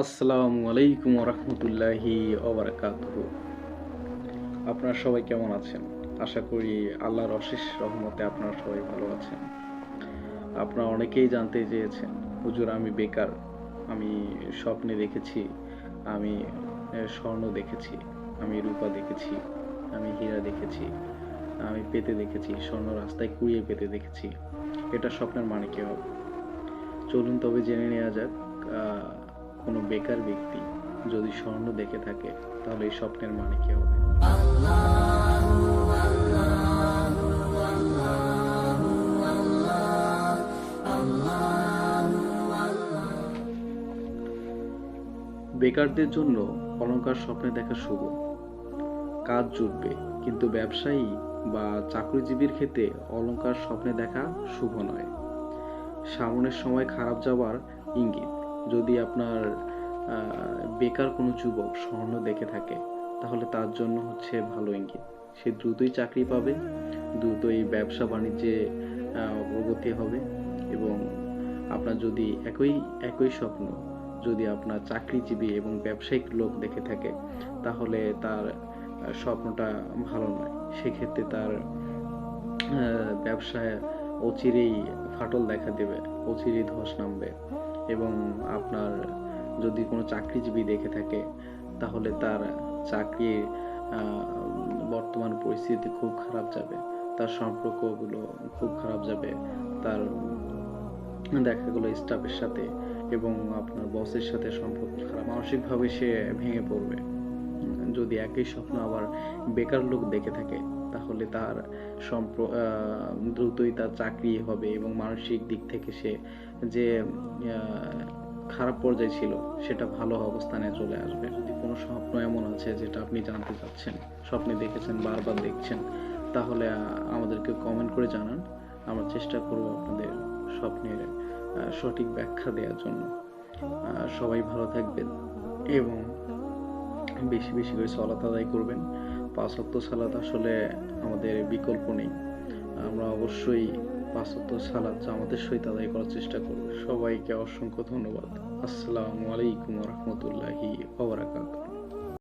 আসসালামু আলাইকুম রহমতুল্লাহি আপনারা সবাই কেমন আছেন? আশা করি আল্লাহর অশেষ রহমতে আপনারা সবাই ভালো আছেন। আপনারা অনেকেই জানতে চেয়েছেন, হুজুর আমি বেকার, আমি স্বপ্নে দেখেছি, আমি স্বর্ণ দেখেছি, আমি রূপা দেখেছি, আমি হীরা দেখেছি, আমি পেতে দেখেছি, স্বর্ণ রাস্তায় কুড়িয়ে পেতে দেখেছি। এটা স্বপ্নের মানে কি হবে? চলুন তবে জেনে নেওয়া যাক কোনো বেকার ব্যক্তি যদি স্বর্ণ দেখে থাকে, তাহলে এই স্বপ্নের মানে কি হবে? বেকারদের জন্য অলঙ্কার স্বপ্নে দেখা শুভ। কাজ জুটবে, কিন্তু ব্যবসায়ী বা চাকরিজীবীর ক্ষেত্রে অলংকার স্বপ্নে দেখা শুভ নয়। সামনের সময় খারাপ যাওয়ার ইঙ্গিত। যদি আপনার বেকার কোনো যুবক স্বর্ণ দেখে থাকে, তাহলে তার জন্য হচ্ছে ভালো ইঙ্গিত। সে দ্রুতই চাকরি পাবে, দ্রুতই ব্যবসা বাণিজ্যে অগ্রগতি হবে এবং আপনার যদি একই একই স্বপ্ন যদি আপনার চাকরিজীবী এবং ব্যবসায়িক লোক দেখে থাকে, তাহলে তার স্বপ্নটা ভালো নয়। সেক্ষেত্রে তার ব্যবসায় অচিরেই ফাটল দেখা দেবে, অচিরেই ধস নামবে। এবং আপনার যদি কোনো চাকরিজীবী দেখে থাকে, তাহলে তার চাকরির বর্তমান পরিস্থিতি খুব খারাপ যাবে। তার সম্পর্কগুলো খুব খারাপ যাবে। তার দেখা গেলো স্টাফের সাথে এবং আপনার বসের সাথে সম্পর্ক খারাপ। মানসিকভাবে সে ভেঙে পড়বে। যদি একই স্বপ্ন আবার বেকার লোক দেখে থাকে তাহলে তার সম্প আহ, দ্রুতই তার চাকরি হবে এবং মানসিক দিক থেকে সে যে খারাপ পর্যায়ে ছিল সেটা ভালো অবস্থানে চলে আসবে। যদি কোনো স্বপ্ন এমন আছে যেটা আপনি জানতে চাচ্ছেন স্বপ্নে দেখেছেন বারবার দেখছেন তাহলে আমাদেরকে কমেন্ট করে জানান। আমরা চেষ্টা করব আপনাদের স্বপ্নের সঠিক ব্যাখ্যা দেওয়ার জন্য। সবাই ভালো থাকবেন এবং বেশি বেশি করে সলাত আদায় করবেন। পাঁচ ওয়াক্ত সালাত আসলে আমাদের বিকল্প নেই। আমরা অবশ্যই পাঁচ ওয়াক্ত সালাত আমাদের সহিত আদায় করার চেষ্টা করব। সবাইকে অসংখ্য ধন্যবাদ। আসসালামু আলাইকুম রহমতুল্লাহি ওবরাকাতুহ